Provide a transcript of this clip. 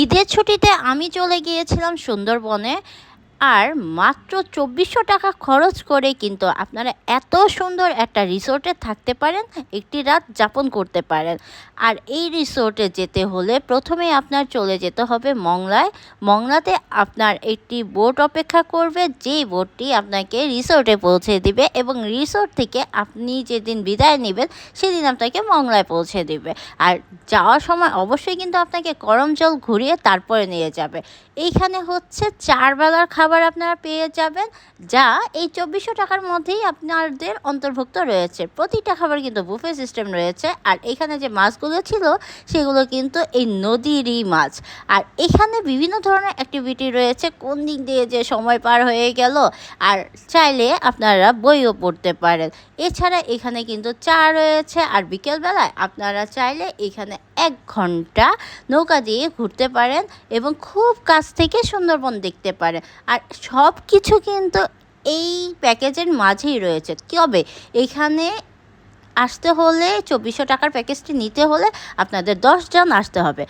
ঈদের ছুটিতে আমি চলে গিয়েছিলাম সুন্দরবনে। আর মাত্র চব্বিশশো টাকা খরচ করে কিন্তু আপনারা এত সুন্দর একটা রিসোর্টে থাকতে পারেন, একটি রাত যাপন করতে পারেন। আর এই রিসোর্টে যেতে হলে প্রথমে আপনার চলে যেতে হবে মংলায়। মংলাতে আপনার একটি বোট অপেক্ষা করবে, যেই বোটটি আপনাকে রিসোর্টে পৌঁছে দিবে এবং রিসোর্ট থেকে আপনি যেদিন বিদায় নেবেন, সেদিন আপনাকে মংলায় পৌঁছে দিবে। আর যাওয়ার সময় অবশ্যই কিন্তু আপনাকে গরম জল ঘুরিয়ে তারপরে নিয়ে যাবে। এইখানে হচ্ছে চার বেলার খাবার আপনারা পেয়ে যাবেন, যা এই চব্বিশশো টাকার মধ্যেই আপনাদের অন্তর্ভুক্ত রয়েছে। প্রতিটা খাবার কিন্তু বুফে সিস্টেম রয়েছে, আর এখানে যে মাছগুলো ছিল, সেগুলো কিন্তু এই নদীরই মাছ। আর এখানে বিভিন্ন ধরনের অ্যাক্টিভিটি রয়েছে, কোন দিক দিয়ে যে সময় পার হয়ে গেল, আর চাইলে আপনারা বইও পড়তে পারেন। এছাড়া এখানে কিন্তু চা রয়েছে, আর বিকেলবেলায় আপনারা চাইলে এখানে এক ঘণ্টা নৌকা দিয়ে ঘুরতে পারেন এবং খুব কাছ থেকে সুন্দরবন দেখতে পারেন। আর সব কিছু কিন্তু এই প্যাকেজের মাঝেই রয়েছে। তবে এখানে আসতে হলে চব্বিশশো টাকার প্যাকেজটি নিতে হলে আপনাদের দশজন আসতে হবে।